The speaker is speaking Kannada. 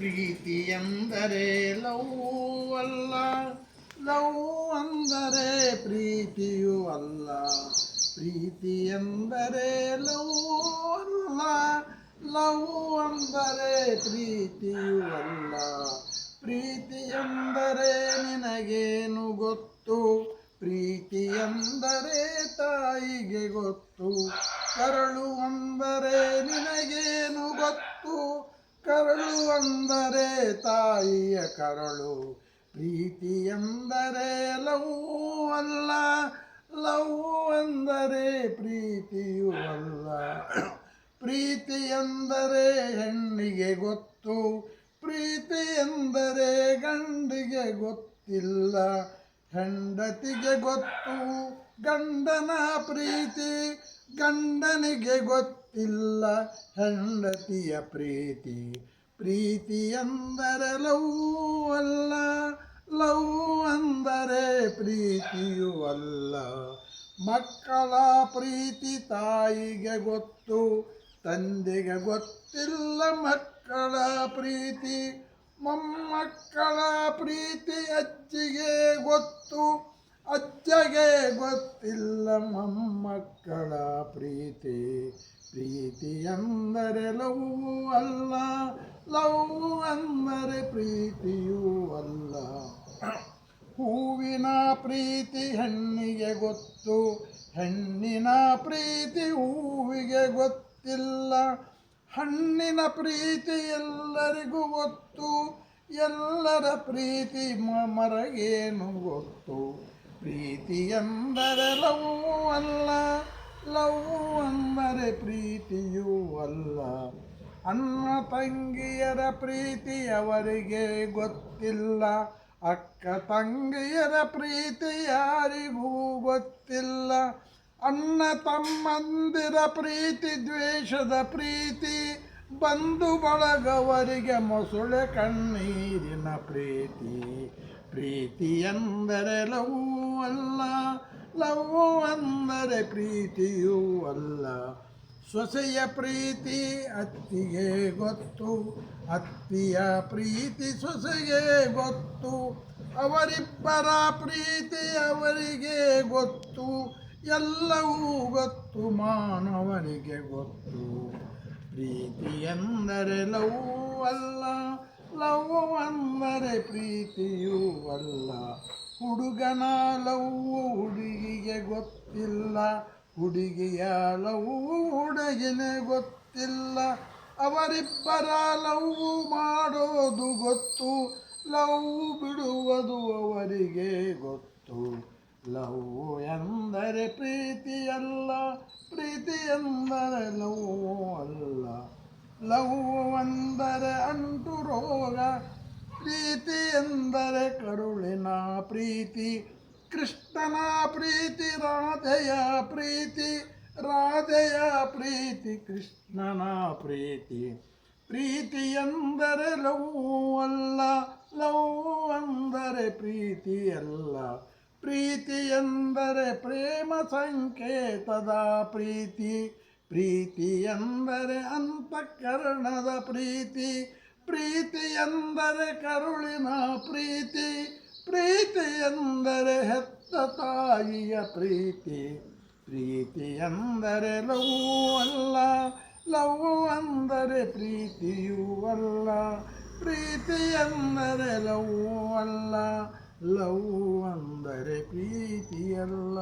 ಪ್ರೀತಿ ಎಂದರೆ ಲವ್ ಅಲ್ಲ. ಲವ್ ಅಂದರೆ ಪ್ರೀತಿಯು ಅಲ್ಲ. ಪ್ರೀತಿ ಎಂದರೆ ಲವ್ ಅಲ್ಲ. ಲವ್ ಅಂದರೆ ಪ್ರೀತಿಯೂ ಅಲ್ಲ. ಪ್ರೀತಿ ಎಂದರೆ ನಿನಗೇನು ಗೊತ್ತು? ಪ್ರೀತಿ ಎಂದರೆ ತಾಯಿಗೆ ಗೊತ್ತು. ಕರಳು ಅಂದರೆ ನಿನಗೇನು ಗೊತ್ತು? ಕರಳು ಅಂದರೆ ತಾಯಿಯ ಕರಳು, ಪ್ರೀತಿ ಎಂದರೆ ಲವ್ ಅಲ್ಲ, ಲವ್ ಅಂದರೆ ಪ್ರೀತಿಯೂ ಅಲ್ಲ. ಪ್ರೀತಿ ಎಂದರೆ ಹೆಣ್ಣಿಗೆ ಗೊತ್ತು, ಪ್ರೀತಿ ಎಂದರೆ ಗಂಡಿಗೆ ಗೊತ್ತಿಲ್ಲ. ಹೆಂಡತಿಗೆ ಗೊತ್ತು, ಗಂಡನ ಪ್ರೀತಿ ಗಂಡನಿಗೆ ಗೊತ್ತಿಲ್ಲ ಹೆಂಡತಿಯ ಪ್ರೀತಿ. ಪ್ರೀತಿ ಅಂದರೆ ಲವ್ ಅಲ್ಲ, ಲವ್ ಅಂದರೆ ಪ್ರೀತಿಯೂ ಅಲ್ಲ. ಮಕ್ಕಳ ಪ್ರೀತಿ ತಾಯಿಗೆ ಗೊತ್ತು, ತಂದೆಗೆ ಗೊತ್ತಿಲ್ಲ ಮಕ್ಕಳ ಪ್ರೀತಿ. ಮೊಮ್ಮಕ್ಕಳ ಪ್ರೀತಿ ಅಜ್ಜಿಗೆ ಗೊತ್ತು. ಅಜ್ಜಗೆ ಗೊತ್ತಿಲ್ಲ ಮೊಮ್ಮಕ್ಕಳ ಪ್ರೀತಿ. ಪ್ರೀತಿ ಅಂದರೆ ಲವ್ ಅಲ್ಲ, ಲವ್ ಅಂದರೆ ಪ್ರೀತಿಯೂ ಅಲ್ಲ. ಹೂವಿನ ಪ್ರೀತಿ ಹೆಣ್ಣಿಗೆ ಗೊತ್ತು, ಹೆಣ್ಣಿನ ಪ್ರೀತಿ ಹೂವಿಗೆ ಗೊತ್ತಿಲ್ಲ. ಹಣ್ಣಿನ ಪ್ರೀತಿ ಎಲ್ಲರಿಗೂ ಗೊತ್ತು, ಎಲ್ಲರ ಪ್ರೀತಿ ಮರಗೇನು ಗೊತ್ತು. ಪ್ರೀತಿ ಎಂದರೆ ಲವ್ ಅಲ್ಲ ಲವು ಅಂದರೆ ಪ್ರೀತಿಯೂ ಅಲ್ಲ. ಅಣ್ಣ ತಂಗಿಯರ ಪ್ರೀತಿ ಅವರಿಗೆ ಗೊತ್ತಿಲ್ಲ, ಅಕ್ಕ ತಂಗಿಯರ ಪ್ರೀತಿ ಯಾರಿಗೂ ಗೊತ್ತಿಲ್ಲ. ಅಣ್ಣ ತಮ್ಮಂದಿರ ಪ್ರೀತಿ, ದ್ವೇಷದ ಪ್ರೀತಿ, ಬಂಧು ಬಳಗವರಿಗೆ ಮೊಸಳೆ ಕಣ್ಣೀರಿನ ಪ್ರೀತಿ. ಪ್ರೀತಿ ಎಂದರೆ ಲವ್ ಅಲ್ಲ ಲವ್ ಅಂದರೆ ಪ್ರೀತಿಯೂ ಅಲ್ಲ. ಸೊಸೆಯ ಪ್ರೀತಿ ಅತ್ತಿಗೆ ಗೊತ್ತು, ಅತ್ತಿಯ ಪ್ರೀತಿ ಸೊಸೆಗೆ ಗೊತ್ತು, ಅವರಿಬ್ಬರ ಪ್ರೀತಿ ಅವರಿಗೆ ಗೊತ್ತು, ಎಲ್ಲವೂ ಗೊತ್ತು, ಮಾನವರಿಗೆ ಗೊತ್ತು. ಪ್ರೀತಿ ಎಂದರೆ ಲವ್ ಅಲ್ಲ ಲವ್ ಅಂದರೆ ಪ್ರೀತಿಯೂ ಅಲ್ಲ. ಹುಡುಗನ ಲವ್ ಹುಡುಗಿಗೆ ಗೊತ್ತಿಲ್ಲ, ಹುಡುಗಿಯ ಲವ್ ಹುಡುಗಿನ ಗೊತ್ತಿಲ್ಲ. ಅವರಿಬ್ಬರ ಲವ್ ಮಾಡೋದು ಗೊತ್ತು, ಲವ್ ಬಿಡುವುದು ಅವರಿಗೆ ಗೊತ್ತು. ಲವ್ ಎಂದರೆ ಪ್ರೀತಿಯಲ್ಲ, ಪ್ರೀತಿ ಎಂದರೆ ಲವ್ ಅಲ್ಲ. ಲವ್ ಅಂದರೆ ಅಂಟು ರೋಗ ಪ್ರೀತಿ ಎಂದರೆ ಕರುಳಿನ ಪ್ರೀತಿ. ಕೃಷ್ಣನ ಪ್ರೀತಿ, ರಾಧೆಯ ಪ್ರೀತಿ. ರಾಧೆಯ ಪ್ರೀತಿ, ಕೃಷ್ಣನ ಪ್ರೀತಿ. ಪ್ರೀತಿ ಎಂದರೆ ಲವ್ ಅಲ್ಲ, ಲವ್ ಅಂದರೆ ಪ್ರೀತಿ ಅಲ್ಲ. ಪ್ರೀತಿ ಎಂದರೆ ಪ್ರೇಮ ಸಂಕೇತದ ಪ್ರೀತಿ. ಪ್ರೀತಿ ಎಂದರೆ ಅಂತಃಕರಣದ ಪ್ರೀತಿ. ಪ್ರೀತಿ ಎಂದರೆ ಕರುಳಿನ ಪ್ರೀತಿ ಪ್ರೀತಿ ಎಂದರೆ ಹೆತ್ತ ತಾಯಿಯ ಪ್ರೀತಿ ಪ್ರೀತಿ ಎಂದರೆ ಲವ್ ಅಲ್ಲ, ಲವ್ ಅಂದರೆ ಪ್ರೀತಿಯೂ ಅಲ್ಲ, ಪ್ರೀತಿ ಎಂದರೆ ಲವ್ ಅಲ್ಲ, ಲವ್ ಅಂದರೆ ಪ್ರೀತಿಯಲ್ಲ.